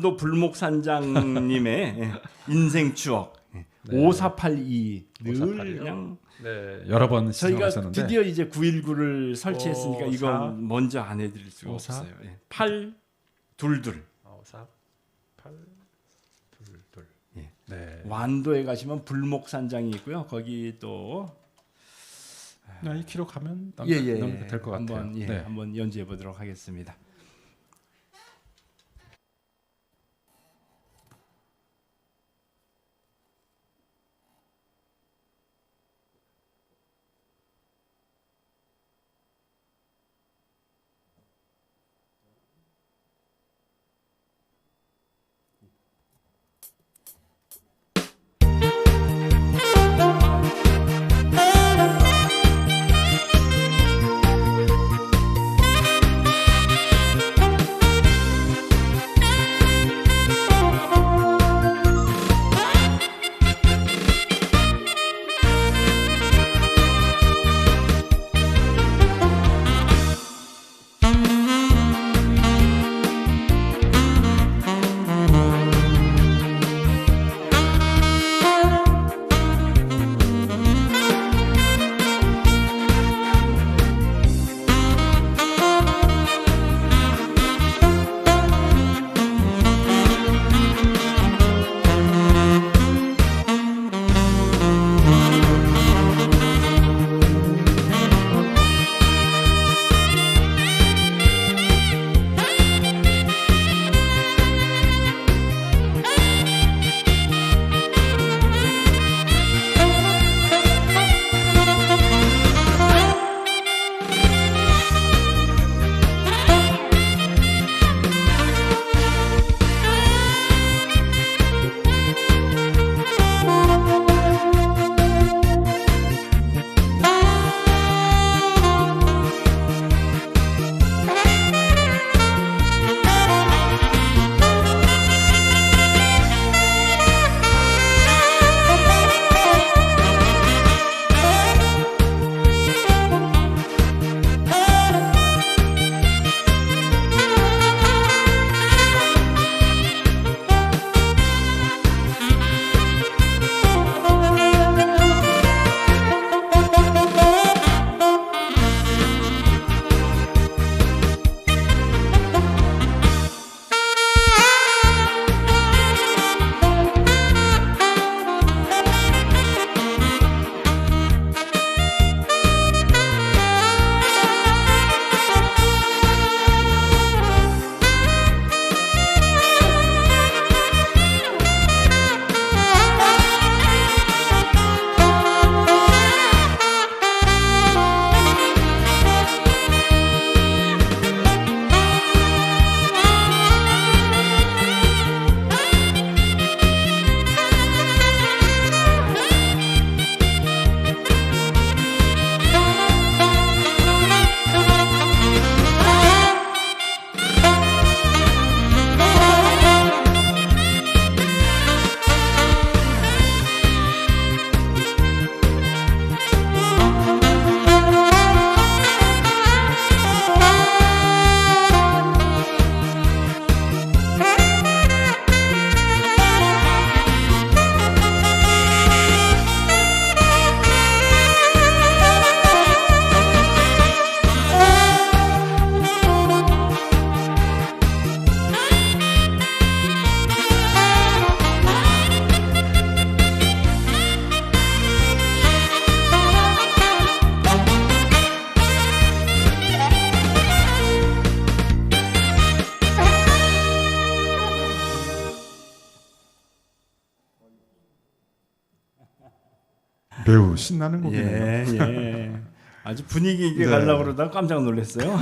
도 불목산장님의 예, 인생 추억 예, 네. 5482 늘 5482 요? 그냥 네, 여러 번 저희가 시청하셨는데 드디어 이제 919를 설치했으니까 54 이건 먼저 안 해드릴 수가 54 없어요. 예. 8 둘둘 어, 4 8 둘 둘. 예. 네. 완도에 가시면 불목산장이 있고요. 거기 또 네, 이 키로 가면 넘, 예예 넘겨도 될것 같아요. 한번 예, 네. 한번 연주해 보도록 하겠습니다. 매우 신나는 곡이네요. 예, 예. 아주 분위기 있게 네. 가려고 그러다 깜짝 놀랐어요.